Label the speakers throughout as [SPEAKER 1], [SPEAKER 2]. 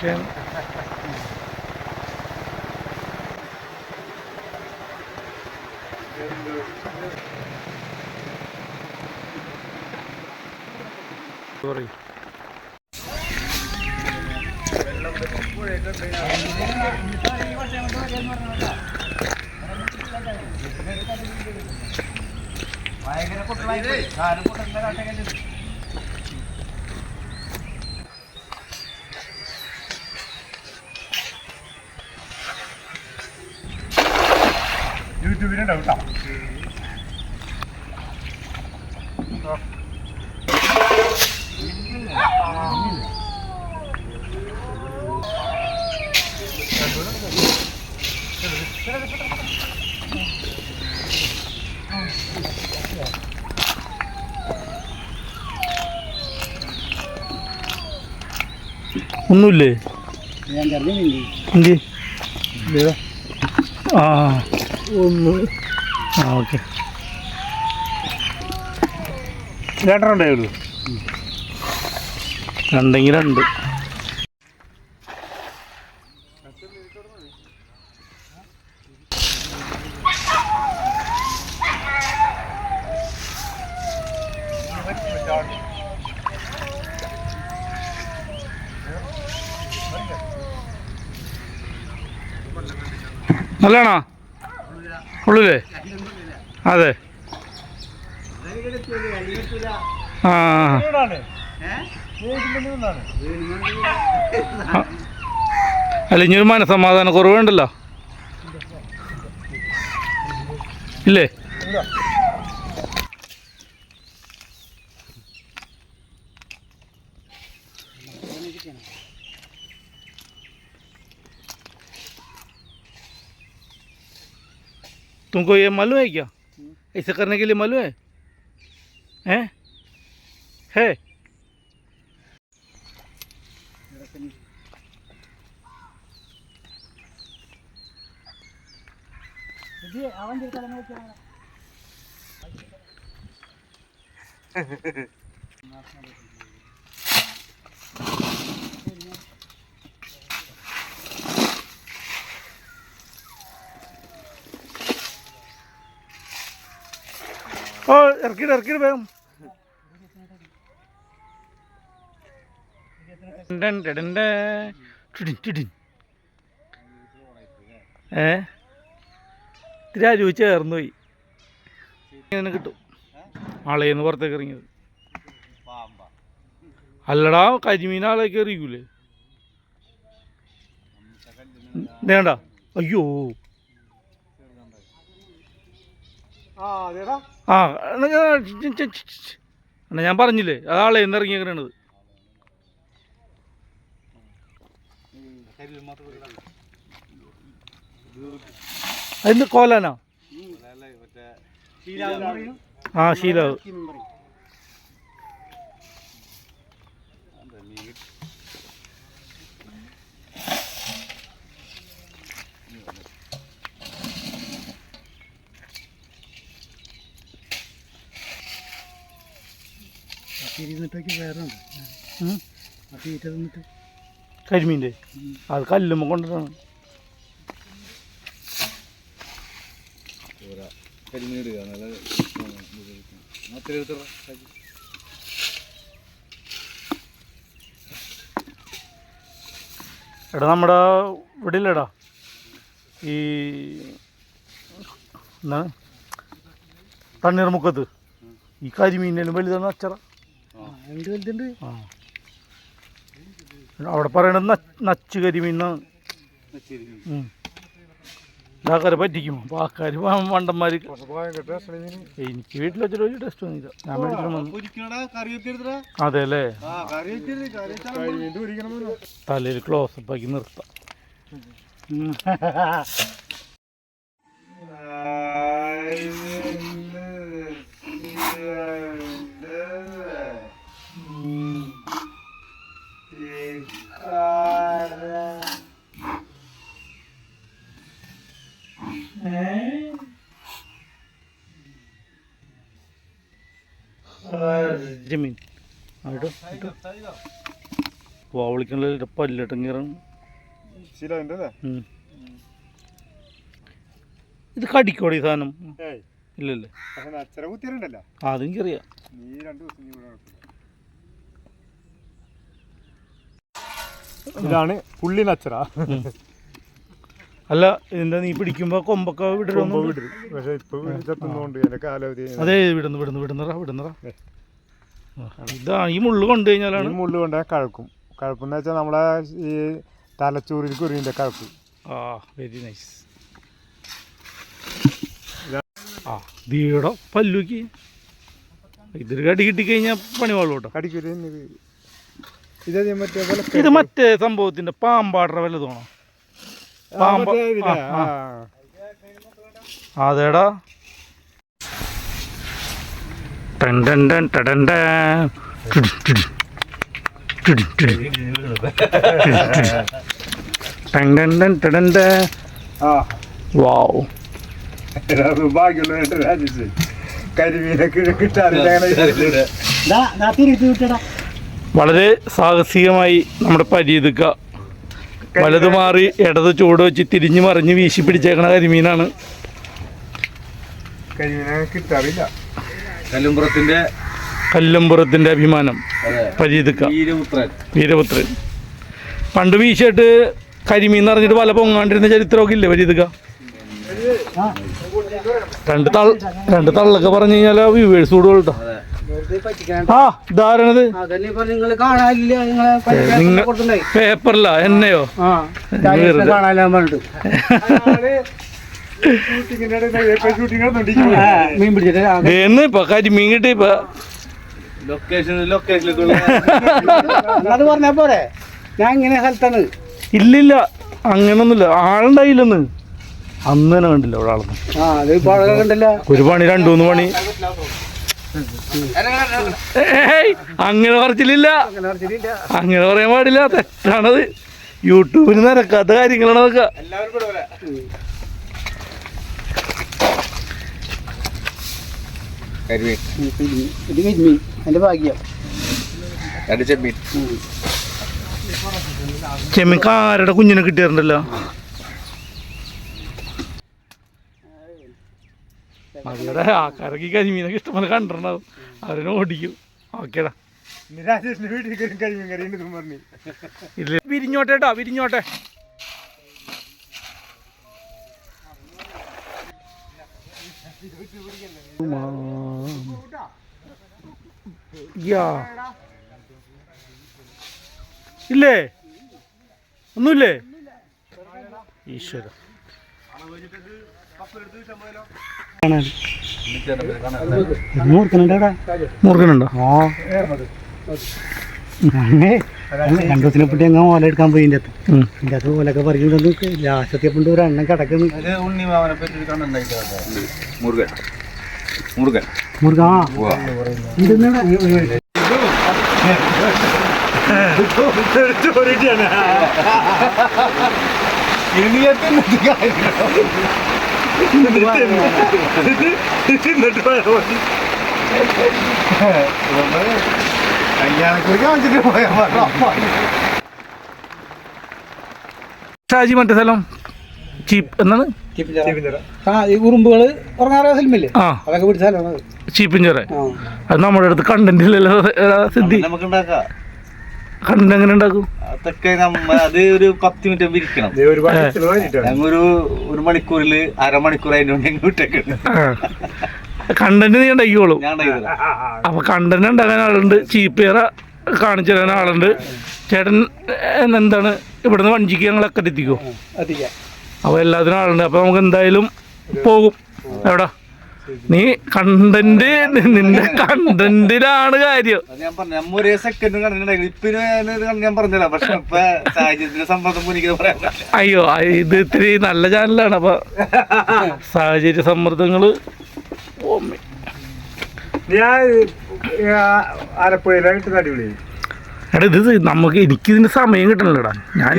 [SPEAKER 1] രക്ഷയാണ് പറയൂ
[SPEAKER 2] ഭയങ്കര കുട്ടനായി ഞാനും കുട്ടന്റെ കാട്ടൊക്കെ യൂട്യൂബിലുണ്ടാവും കേട്ടോ
[SPEAKER 1] ഒന്നുമില്ലേ? ആ. ഒന്ന്. ആ ഓക്കെ.
[SPEAKER 2] രണ്ടെണ്ണം ഉണ്ടായുള്ളൂ.
[SPEAKER 1] രണ്ടെങ്കിൽ രണ്ട്. നല്ലതാണോ? ഉള്ളില്ലേ അതെ. അല്ല ഇനി സമാധാന മനസമാധാന കുറവുണ്ടല്ലോ. ഇല്ലേ? तुमको ये मालूम है क्या? ऐसे करने के लिए मालूम है? हैं? है? ഓ ഇറക്കിയിട്ട് ഇറക്കിയിട്ട് വേഗം. ഏ? ഇത്തിരി അരുവ് ചേർന്ന് പോയി. ഇങ്ങനെ കിട്ടും. ആളേന്ന് പുറത്തേക്ക് ഇറങ്ങിയത്. അല്ലടാ കരിമീൻ ആളേക്ക് എറിയൂലേ? വേണ്ട. അയ്യോ.
[SPEAKER 2] ആ അതേടാ.
[SPEAKER 1] ആ എന്നാ ഞാൻ- പറഞ്ഞില്ലേ അതാളെ എന്നിറങ്ങിയത് അതിന് കോലാനാ? ആ ശീലാവ്.
[SPEAKER 2] തിരിഞ്ഞിട്ടൊക്കെ
[SPEAKER 1] വേറുണ്ട്.
[SPEAKER 2] ആ തീറ്റ തിന്നിട്ട്.
[SPEAKER 1] കരിമീന്റെ? അത് കല്ലുമ്മ കൊണ്ടിട്ടാണ്.
[SPEAKER 3] നല്ല അത്ര
[SPEAKER 1] എടാ നമ്മുടെ ഇവിടെ ഇല്ലടാ ഈ എന്താണ് തണ്ണീർമുക്കത്ത്. ഈ കരിമീനും വലുതാണ് അച്ചറ. ആ. അവിടെ പറയണത് നച്ച് കരിമീന്നാണ്. ഇതാക്കാരെ പറ്റിക്കും അപ്പോൾ ആൾക്കാർ വണ്ടന്മാർ എനിക്ക് വീട്ടിൽ വെച്ചിട്ട് ഒരു ടെസ്റ്റ് വന്നില്ല ഞാൻ
[SPEAKER 3] എടുത്തടാ
[SPEAKER 1] അതെ അല്ലേ? തലയിൽ ക്ലോസപ്പ് ആക്കി നിർത്താം. ജമീൻ ആയിട്ടോ
[SPEAKER 3] അല്ലേ?
[SPEAKER 1] ഇത് കടിക്കോടെ ഈ സാധനം? ഇല്ലല്ലേ. അതെനിക്കറിയാം
[SPEAKER 3] നീ രണ്ടു ദിവസം നീ ഇവിടെ നടക്കില്ല ഇതാണ് പുള്ളി നച്ചറ.
[SPEAKER 1] അല്ല എന്താ നീ പിടിക്കുമ്പോ കൊമ്പൊക്കെ വിടരുന്നു
[SPEAKER 3] പക്ഷെ ഇപ്പൊ ചത്തുന്നോണ്ട് എന്റെ കാലാവധി
[SPEAKER 1] അതെ വിടുന്നു വിടുന്നു വിടുന്നറ വിടുന്നറ ഇതാ ഈ മുള്ളു കൊണ്ടു കഴിഞ്ഞാലാണ്
[SPEAKER 3] മുള്ളു കൊണ്ട കഴക്കും. കഴപ്പെന്ന് വെച്ചാൽ നമ്മളെ ഈ തലച്ചോറിൽ കുരുവിന്റെ കഴപ്പ്
[SPEAKER 1] ആ വെരി നൈസ്. ആ ദീടോ പല്ലുക്ക്. ഇതൊരു കടി കിട്ടിക്കഴിഞ്ഞാൽ പണി വാളും കടിക്കൂരി
[SPEAKER 3] കടിക്കൊരു ഇത് മറ്റേ
[SPEAKER 1] സംഭവത്തിന്റെ പാമ്പാടറ വല്ലതാണോ പാമ്പ. അതേടാ. വാവ്.
[SPEAKER 3] ഭാഗ്യമുള്ള കരിമീനൊക്കെ കിട്ടാറില്ല.
[SPEAKER 1] വളരെ സാഹസികമായി നമ്മുടെ പരീതുക്ക വലത് മാറി ഇടത് ചൂട് വെച്ച് തിരിഞ്ഞു മറിഞ്ഞ് വീശി പിടിച്ചേക്കണ കരിമീനാണ്.
[SPEAKER 3] കരിമീനെ കിട്ടാറില്ല.
[SPEAKER 4] കല്ലുംപുറത്തിന്റെ
[SPEAKER 1] കല്ലമ്പുറത്തിന്റെ അഭിമാനം പരീതുക്ക.
[SPEAKER 4] വീരപുത്രൻ.
[SPEAKER 1] വീരപുത്രൻ. പണ്ട് വീശിയിട്ട് കരിമീൻ നിറഞ്ഞിട്ട് വല പൊങ്ങാണ്ടിരുന്ന ചരിത്രമൊക്കെ ഇല്ലേ പരീതുക്ക? രണ്ട് തള്ള രണ്ട് തള്ളൊക്കെ പറഞ്ഞു കഴിഞ്ഞാൽ വ്യൂവേഴ്സ് കൂടുതൽ കേട്ടോ ആ പേപ്പറിലാ എന്നെയോ?
[SPEAKER 2] മീൻ
[SPEAKER 1] എന്ന് ഇപ്പൊ കിട്ടി ഇപ്പൊ.
[SPEAKER 4] ലൊക്കേഷൻ ലൊക്കേഷനിലേക്കുള്ള
[SPEAKER 2] അത് പറഞ്ഞ പോരെ? ഞാൻ ഇങ്ങനെ സ്ഥലത്താണ്.
[SPEAKER 1] ഇല്ലില്ല അങ്ങനൊന്നുമില്ല. ആളുണ്ടായില്ലെന്ന്. അന്ന് തന്നെ കണ്ടില്ല ഒരാളൊന്നും. ഒരു പണി രണ്ടു മൂന്ന് പണി. അങ്ങനെ പറച്ചിലില്ല. അങ്ങനെ പറയാൻ പാടില്ല. തെറ്റാണത്. യൂട്യൂബിന് നിരക്കാത്ത കാര്യങ്ങളാണ് അതൊക്കെ.
[SPEAKER 4] ചെമ്മീൻ
[SPEAKER 1] ചെമ്മിക്കാരുടെ കുഞ്ഞിനെ കിട്ടിയിട്ടുണ്ടല്ലോ അവിടെ ആൾക്കാരൊക്കെ ഈ കരിമീനൊക്കെ ഇഷ്ടംപോലെ കണ്ടിട്ടുണ്ടാവും. അവരെ ഓടിക്കും. ഓക്കേടാ.
[SPEAKER 3] രാജേഷിന്റെ വീട്ടിൽ കയറി കരിമീൻ കറി ഉണ്ട് പറഞ്ഞു.
[SPEAKER 1] ഇല്ല. വിരിഞ്ഞോട്ടെ കേട്ടോ വിരിഞ്ഞോട്ടെ. യാ. ഇല്ലേ? ഒന്നുമില്ലേ? ഈശ്വര.
[SPEAKER 2] രണ്ടു ദിവസത്തിനെ പറ്റി അങ്ങ് ഓല എടുക്കാൻ പോയി ഇതിന്റെ അകത്ത്. ഇതിന്റെ അകത്ത് ഓലൊക്കെ പറിക്കുന്നുണ്ട് ലാസ്റ്റെത്തിയപ്പോണ്ട് ഒരു എണ്ണം കിടക്കുന്നു.
[SPEAKER 4] മുരുകൻ മുരുകൻ
[SPEAKER 2] മുറുക? ആ
[SPEAKER 1] ഷാജി മറ്റേ സ്ഥലം ചീപ്പ് എന്നാണ്?
[SPEAKER 2] ആ ഈ ഉറുമ്പുകൾ ഉറങ്ങാറ സിനിമയില്ലേ?
[SPEAKER 1] ആ.
[SPEAKER 2] അതൊക്കെ പിടിച്ചാലാണ് അത്.
[SPEAKER 1] ചീപ്പിഞ്ചോറെ. അത് നമ്മുടെ അടുത്ത് കണ്ടന്റ് ഇല്ലല്ലോ സിദ്ധി.
[SPEAKER 4] നമുക്ക് ഉണ്ടാക്കാം.
[SPEAKER 1] കണ്ടന്റ് എങ്ങനെ ഉണ്ടാക്കും?
[SPEAKER 4] അതൊക്കെ നമ്മ അത് ഒരു പത്ത് മിനിറ്റ് ഇരിക്കണം.
[SPEAKER 3] ഞങ്ങൊരു
[SPEAKER 4] ഞങ്ങൾ ഒരു മണിക്കൂറിൽ അരമണിക്കൂർ അതിന്റെ വിട്ടേക്കുണ്ട്
[SPEAKER 1] കണ്ടന്റ് നീ ഉണ്ടാക്കിക്കോളൂ. അപ്പൊ കണ്ടന്റ് ഉണ്ടാക്കാൻ ആളുണ്ട്. ചീപ്പ് ഏറെ കാണിച്ചു തരാൻ ആളുണ്ട്. ചേട്ടൻ എന്താണ്? ഇവിടുന്ന് വഞ്ചിക്ക് ഞങ്ങളൊക്കെ എത്തിക്കോ?
[SPEAKER 2] എത്തിക്കാം.
[SPEAKER 1] അപ്പൊ എല്ലാത്തിനും ആളുണ്ട്. അപ്പൊ നമുക്ക് എന്തായാലും പോകും. എവിടാ? നീ കണ്ടന്റ് നിന്റെ കണ്ടന്റിലാണ് കാര്യം.
[SPEAKER 4] ഞാൻ പറഞ്ഞു നമ്മ ഒരേ സെക്കൻഡ് കണ്ടിട്ടുണ്ടായിരുന്നു ഇപ്പൊ ഞാൻ പറഞ്ഞില്ല. പക്ഷെ ഇപ്പൊ സാഹചര്യത്തിന്റെ സമ്മർദ്ദം എനിക്ക് പറയാൻ
[SPEAKER 1] അയ്യോ ഇത് ഇത്തിരി നല്ല ചാനലാണ് അപ്പൊ സാഹചര്യ സമ്മർദ്ദങ്ങൾ.
[SPEAKER 3] ഞാൻ അടിപൊളി.
[SPEAKER 1] എടാ ഇത് നമുക്ക് എനിക്കിതിന് സമയം കിട്ടണല്ലോടാ. ഞാൻ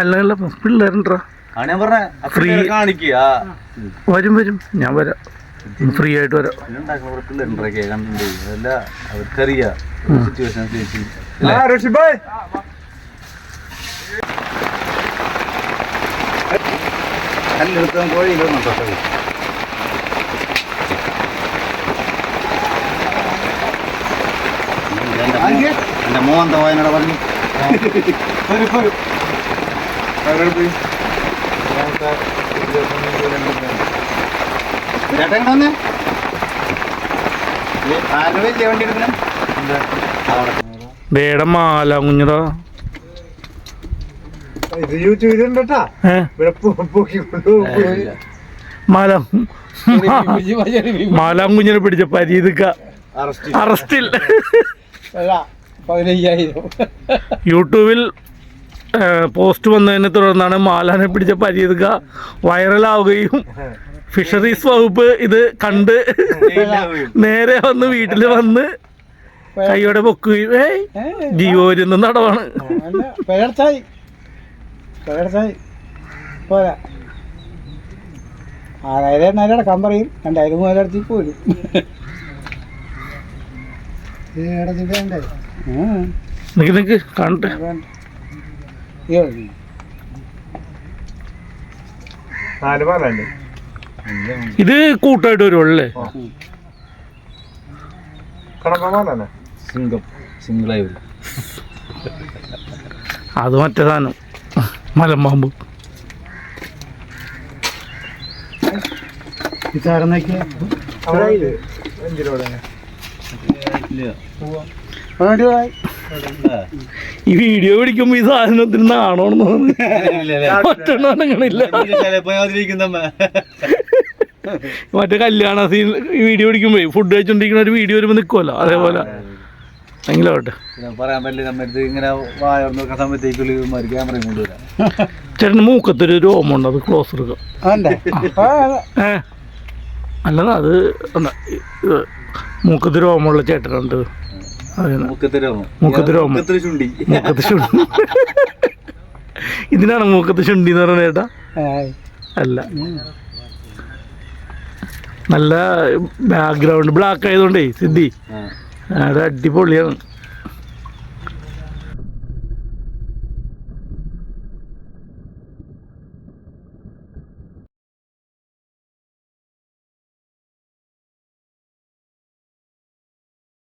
[SPEAKER 1] അല്ലല്ലോ അല്ല പിള്ളേരുണ്ടാ?
[SPEAKER 4] ആണ് ഞാൻ പറഞ്ഞ
[SPEAKER 1] Free.
[SPEAKER 4] കാണിക്കുക
[SPEAKER 1] വരും വരും. ഞാൻ വരാം. ഫ്രീ ആയിട്ട് വരാം.
[SPEAKER 4] അതല്ല അവർക്കറിയാം. സിറ്റുവേഷൻ
[SPEAKER 3] ഭായ്
[SPEAKER 4] കല്ലെടുത്ത കോഴിയിലൊന്നും തൊട്ടത് എന്റെ വയനാട് പറഞ്ഞു? ചേട്ടാ ഇങ്ങോട്ട് വന്നേ ആരുടെ വലിയ വണ്ടി എടുക്കണേ?
[SPEAKER 1] വേട മാല കുഞ്ഞതാ.
[SPEAKER 3] ഇത് യൂട്യൂബിൽ ഉണ്ട് കേട്ടാ
[SPEAKER 1] ഏ?
[SPEAKER 3] ഇവിടെ പൊക്കി
[SPEAKER 1] മാല. മാലാം കുഞ്ഞിനെ പിടിച്ച പരീതിക്ക.
[SPEAKER 4] അറസ്റ്റ്
[SPEAKER 1] അറസ്റ്റിൽ. യൂട്യൂബിൽ പോസ്റ്റ് വന്നതിനെ തുടർന്നാണ് മാലാനെ പിടിച്ച പരിയതുക വൈറലാവുകയും ഫിഷറീസ് വകുപ്പ് ഇത് കണ്ട് നേരെ വന്ന് വീട്ടിൽ വന്ന് കൈയോടെ പൊക്കുകയും ഏയ് ജീവോരുന്ന നടവാണ്.
[SPEAKER 2] ആറായിരം എണ്ണായിരം അടക്കാൻ പറയും. രണ്ടായിരം മൂവായിരത്തി പോലും.
[SPEAKER 1] നിക്ക് നിക്ക് കാണട്ടെ.
[SPEAKER 2] അയ്യോ,
[SPEAKER 3] നാല് പാലുണ്ട്
[SPEAKER 1] ഇത് കൂട്ടായിട്ട് വരുമല്ലേ
[SPEAKER 3] കടമ്പ പാലല്ലേ?
[SPEAKER 4] സിംഗം സിംഗിളായി വരും.
[SPEAKER 1] അത് മറ്റേ സാധനം. മലമ്പാമ്പ്.
[SPEAKER 2] രൂപയായി.
[SPEAKER 1] ഈ വീഡിയോ പിടിക്കുമ്പോ ഈ സാധനത്തിന് നാണോന്ന് മറ്റൊന്നും അനങ്ങണില്ല. മറ്റേ കല്യാണ സീൻ വീഡിയോ പിടിക്കുമ്പോ ഫുഡ് കഴിച്ചോണ്ടിരിക്കുന്ന ഒരു വീഡിയോ വരുമ്പോ നിക്കുമല്ലോ അതേപോലെ.
[SPEAKER 4] പറയാൻ പറ്റില്ല ഇങ്ങനെ ക്യാമറയും കൊണ്ടുവരാം
[SPEAKER 1] ചേട്ടന് മൂക്കത്തൊരു രോമുണ്ട് അത് ക്ലോസ് എടുക്കാം.
[SPEAKER 2] അല്ലെന്നാ അതെ.
[SPEAKER 1] മൂക്കത്ത് രോമമുള്ള ചേട്ടനുണ്ട്.
[SPEAKER 4] മുക്കത്ത് രോമം
[SPEAKER 1] മുക്കത്ത്
[SPEAKER 4] ചുണ്ടി
[SPEAKER 1] ഇതിനാണ് മൂക്കത്ത് ചുണ്ടി എന്ന് പറയുന്നത് ചേട്ടാ അല്ല. നല്ല ബാക്ക്ഗ്രൗണ്ട് ബ്ലാക്ക് ആയതുകൊണ്ടേ സിദ്ധി. അത് അടിപൊളിയാണ്.